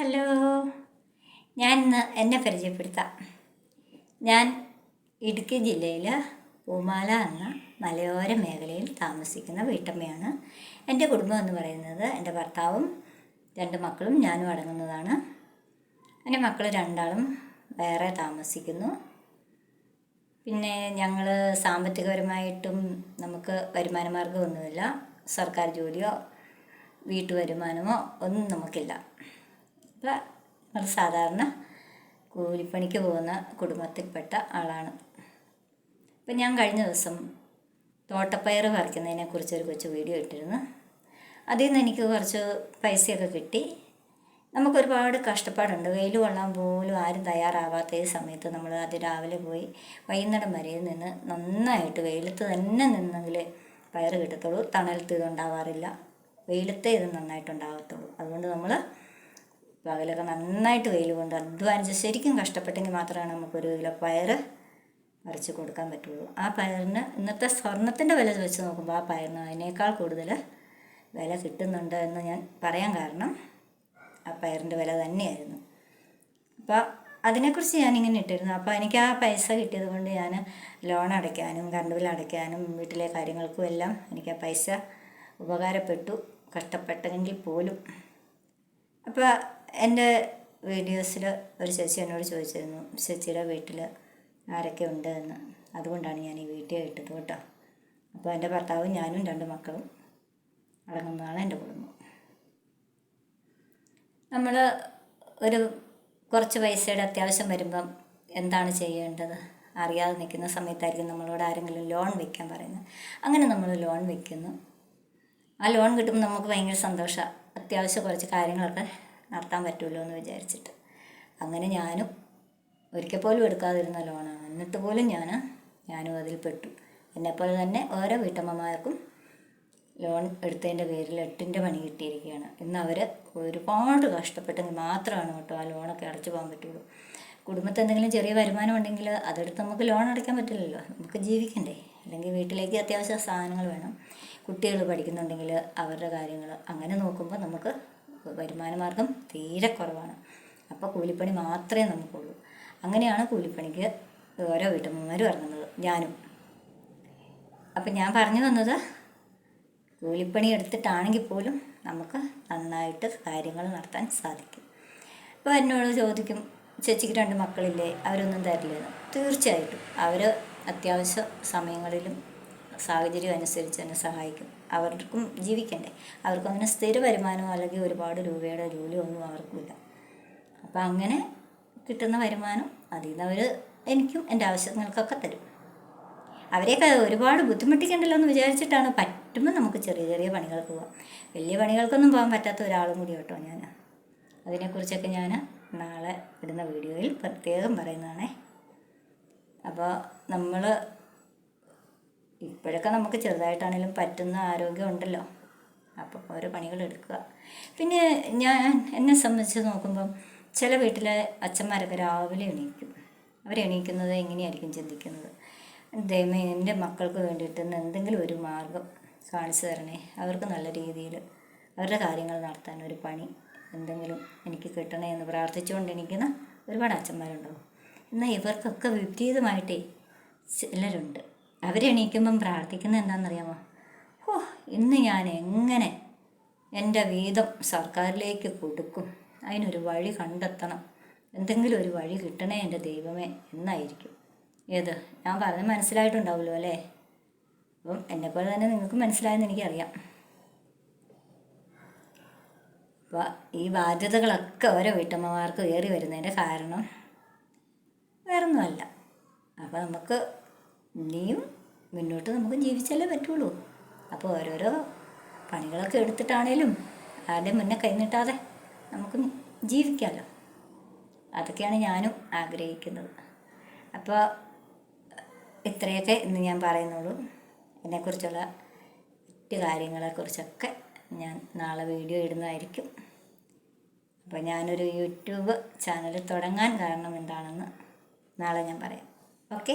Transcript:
Hello. ഞാൻ ഇന്ന് എന്നെ പരിചയപ്പെടുത്താം. ഞാൻ ഇടുക്കി ജില്ലയിൽ പൂമാല എന്ന മലയോര മേഖലയിൽ താമസിക്കുന്ന വീട്ടമ്മയാണ്. എന്റെ കുടുംബം എന്ന് പറയുന്നത് എന്റെ ഭർത്താവും രണ്ട് മക്കളും ഞാനും അടങ്ങുന്നതാണ്. എന്റെ മക്കൾ രണ്ടാളും വേറെ താമസിക്കുന്നു. പിന്നെ ഞങ്ങൾ സാമ്പത്തികപരമായിട്ടും നമുക്ക് വരുമാന മാർഗമൊന്നുമില്ല സർക്കാർ ജോലിയോ വീട്ടുവരുമാനമോ ഒന്നും നമുക്കില്ല. അപ്പോൾ നമ്മൾ സാധാരണ കൂലിപ്പണിക്ക് പോകുന്ന കുടുംബത്തിൽപ്പെട്ട ആളാണ്. അപ്പം ഞാൻ കഴിഞ്ഞ ദിവസം തോട്ടപ്പയർ പറിക്കുന്നതിനെ കുറിച്ചൊരു കൊച്ചു വീഡിയോ ഇട്ടിരുന്നു. അതിൽ നിന്ന് എനിക്ക് കുറച്ച് പൈസയൊക്കെ കിട്ടി. നമുക്കൊരുപാട് കഷ്ടപ്പാടുണ്ട്. വെയിൽ കൊള്ളാൻ പോലും ആരും തയ്യാറാവാത്ത ഈ സമയത്ത് നമ്മൾ അത് രാവിലെ പോയി വൈകുന്നേരം വരെ നിന്ന് നന്നായിട്ട് വെയിലത്ത് തന്നെ നിന്നെങ്കിൽ പയർ കിട്ടത്തുള്ളൂ. തണലത്ത് ഇതുണ്ടാവാറില്ല. വെയിലത്തേ ഇത് നന്നായിട്ടുണ്ടാകത്തുള്ളൂ അതുകൊണ്ട് നമ്മൾ പകലൊക്കെ നന്നായിട്ട് വെയിൽ കൊണ്ട് അധ്വാനിച്ച് ശരിക്കും കഷ്ടപ്പെട്ടെങ്കിൽ മാത്രമാണ് നമുക്കൊരു കിലോ പയർ പറിച്ച് കൊടുക്കാൻ പറ്റുള്ളൂ. ആ പയറിന് ഇന്നത്തെ സ്വർണത്തിന്റെ വില വെച്ച് നോക്കുമ്പോൾ ആ പയറിന് അതിനേക്കാൾ കൂടുതൽ വില കിട്ടുന്നുണ്ട് എന്ന് ഞാൻ പറയാൻ കാരണം ആ പയറിന്റെ വില തന്നെയായിരുന്നു. അപ്പോൾ അതിനെക്കുറിച്ച് ഞാൻ ഇങ്ങനെ ഇട്ടിരുന്നു. അപ്പോൾ എനിക്ക് ആ പൈസ കിട്ടിയത് കൊണ്ട് ഞാൻ ലോൺ അടയ്ക്കാനും കറണ്ട് ബിൽ അടയ്ക്കാനും വീട്ടിലെ കാര്യങ്ങൾക്കും എല്ലാം എനിക്ക് ആ പൈസ ഉപകാരപ്പെട്ടു കഷ്ടപ്പെട്ടെങ്കിൽ പോലും. അപ്പോൾ എന്റെ വീഡിയോസിൽ ഒരു ചേച്ചി എന്നോട് ചോദിച്ചിരുന്നു ചേച്ചിയുടെ വീട്ടിൽ ആരൊക്കെ ഉണ്ട് എന്ന്? അതുകൊണ്ടാണ് ഞാൻ ഈ വീഡിയോ ഇട്ടത് കേട്ടോ. അപ്പോൾ എന്റെ ഭർത്താവും ഞാനും രണ്ട് മക്കളും അടങ്ങുന്നതാണ് എന്റെ കുടുംബം. നമ്മൾ ഒരു കുറച്ച് പൈസയുടെ അത്യാവശ്യം വരുമ്പം എന്താണ് ചെയ്യേണ്ടത്? അറിയാതെ നിൽക്കുന്ന സമയത്തായിരിക്കും നമ്മളോട് ആരെങ്കിലും ലോൺ വയ്ക്കാൻ പറയുന്നത്. അങ്ങനെ നമ്മൾ ലോൺ വയ്ക്കുന്നു. ആ ലോൺ കിട്ടുമ്പോൾ നമുക്ക് ഭയങ്കര സന്തോഷമാണ് അത്യാവശ്യം കുറച്ച് കാര്യങ്ങളൊക്കെ നടത്താൻ പറ്റുമല്ലോ എന്ന് വിചാരിച്ചിട്ട്. അങ്ങനെ ഞാനും ഒരിക്കൽ പോലും എടുക്കാതിരുന്ന ലോണാണ് എന്നിട്ട് പോലും ഞാൻ ഞാനും അതിൽ പെട്ടു. എന്നെപ്പോലെ തന്നെ ഓരോ വീട്ടമ്മമാർക്കും ലോൺ എടുത്തതിന്റെ പേരിൽ എട്ടിന്റെ പണി കിട്ടിയിരിക്കുകയാണ്. ഇന്ന് അവർ ഒരുപാട് കഷ്ടപ്പെട്ടെങ്കിൽ മാത്രമാണ് കേട്ടോ ആ ലോണൊക്കെ അടച്ചു പോകാൻ പറ്റുള്ളൂ. കുടുംബത്തിൽ എന്തെങ്കിലും ചെറിയ വരുമാനം ഉണ്ടെങ്കിൽ അതെടുത്ത് നമുക്ക് ലോൺ അടയ്ക്കാൻ പറ്റില്ലല്ലോ. നമുക്ക് ജീവിക്കണ്ടേ. അല്ലെങ്കിൽ വീട്ടിലേക്ക് അത്യാവശ്യ സാധനങ്ങൾ വേണം. കുട്ടികൾ പഠിക്കുന്നുണ്ടെങ്കിൽ അവരുടെ കാര്യങ്ങൾ അങ്ങനെ നോക്കുമ്പോൾ നമുക്ക് വരുമാന മാർഗം തീരെ കുറവാണ്. അപ്പോൾ കൂലിപ്പണി മാത്രമേ നമുക്കുള്ളൂ. അങ്ങനെയാണ് കൂലിപ്പണിക്ക് ഓരോ വീട്ടമ്മമാരും ഇറങ്ങുന്നത്. ഞാനും. അപ്പം ഞാൻ പറഞ്ഞു വന്നത് കൂലിപ്പണി എടുത്തിട്ടാണെങ്കിൽ പോലും നമുക്ക് നന്നായിട്ട് കാര്യങ്ങൾ നടത്താൻ സാധിക്കും. അപ്പോൾ എന്നോട് ചോദിക്കും ചേച്ചിക്ക് രണ്ട് മക്കളില്ലേ? അവരൊന്നും തരില്ലെന്ന്. തീർച്ചയായിട്ടും. അവർ അത്യാവശ്യ സമയങ്ങളിലും സാഹചര്യം അനുസരിച്ച് തന്നെ സഹായിക്കും. അവർക്കും ജീവിക്കണ്ടേ. അവർക്കും അങ്ങനെ സ്ഥിര വരുമാനമോ അല്ലെങ്കിൽ ഒരുപാട് രൂപയുടെ ജോലിയോ ഒന്നും അവർക്കില്ല. അപ്പോൾ അങ്ങനെ കിട്ടുന്ന വരുമാനം അതിൽ നിന്ന് അവർ എനിക്കും എന്റെ ആവശ്യങ്ങൾക്കൊക്കെ തരും. അവരെയൊക്കെ ഒരുപാട് ബുദ്ധിമുട്ടിക്കണ്ടല്ലോ എന്ന് വിചാരിച്ചിട്ടാണ് പറ്റുമ്പോൾ നമുക്ക് ചെറിയ ചെറിയ പണികൾക്ക് പോകാം വലിയ പണികൾക്കൊന്നും പോകാൻ പറ്റാത്ത ഒരാളും കൂടി കേട്ടോ ഞാൻ അതിനെക്കുറിച്ചൊക്കെ ഞാൻ നാളെ ഇടുന്ന വീഡിയോയിൽ പ്രത്യേകം പറയുന്നതാണേ. അപ്പോൾ നമ്മൾ ഇപ്പോഴൊക്കെ നമുക്ക് ചെറുതായിട്ടാണെങ്കിലും പറ്റുന്ന ആരോഗ്യം ഉണ്ടല്ലോ അപ്പോൾ ഓരോ പണികൾ എടുക്കുക. പിന്നെ ഞാൻ എന്നെ സംബന്ധിച്ച് നോക്കുമ്പം ചില വീട്ടിലെ അച്ഛന്മാരൊക്കെ രാവിലെ എണീക്കും. അവരെണീക്കുന്നത് എങ്ങനെയായിരിക്കും ചിന്തിക്കുന്നത്? ദൈവം എന്റെ മക്കൾക്ക് വേണ്ടിയിട്ട് എന്തെങ്കിലും ഒരു മാർഗം കാണിച്ചു തരണേ. അവർക്ക് നല്ല രീതിയിൽ അവരുടെ കാര്യങ്ങൾ നടത്താൻ ഒരു പണി എന്തെങ്കിലും എനിക്ക് കിട്ടണേ എന്ന് പ്രാർത്ഥിച്ചുകൊണ്ട് എണീക്കുന്ന ഒരുപാട് അച്ഛന്മാരുണ്ടാവും. എന്നാൽ ഇവർക്കൊക്കെ വിപരീതമായിട്ടേ ചിലരുണ്ട്. അവരെണീക്കുമ്പം പ്രാർത്ഥിക്കുന്നത് എന്താണെന്നറിയാമോ? ഓ ഇന്ന് ഞാൻ എങ്ങനെ എന്റെ വീതം സർക്കാരിലേക്ക് കൊടുക്കും? അതിനൊരു വഴി കണ്ടെത്തണം. എന്തെങ്കിലും ഒരു വഴി കിട്ടണേ എന്റെ ദൈവമേ എന്നായിരിക്കും. ഏത്? ഞാൻ പറഞ്ഞ് മനസ്സിലായിട്ടുണ്ടാവുമല്ലോ അല്ലേ? അപ്പം എന്നെപ്പോലെ തന്നെ നിങ്ങൾക്ക് മനസ്സിലായെന്ന് എനിക്കറിയാം. അപ്പോൾ ഈ ബാധ്യതകളൊക്കെ ഓരോ വീട്ടമ്മമാർക്ക് ഏറി വരുന്നതിന്റെ കാരണം വേറൊന്നുമല്ല. അപ്പോൾ നമുക്ക് ഇനിയും മുന്നോട്ട് നമുക്ക് ജീവിച്ചാലേ പറ്റുള്ളൂ. അപ്പോൾ ഓരോരോ പണികളൊക്കെ എടുത്തിട്ടാണേലും ആരുടെ മുന്നേ കൈനീട്ടാതെ നമുക്ക് ജീവിക്കാമല്ലോ അതൊക്കെയാണ് ഞാനും ആഗ്രഹിക്കുന്നത്. അപ്പോൾ ഇത്രയൊക്കെ ഇന്ന് ഞാൻ പറയുന്നുള്ളൂ. എന്നെക്കുറിച്ചുള്ള മറ്റ് കാര്യങ്ങളെക്കുറിച്ചൊക്കെ ഞാൻ നാളെ വീഡിയോ ഇടുന്നതായിരിക്കും. അപ്പോൾ ഞാനൊരു യൂട്യൂബ് ചാനൽ തുടങ്ങാൻ കാരണം എന്താണെന്ന് നാളെ ഞാൻ പറയാം. ഓക്കെ?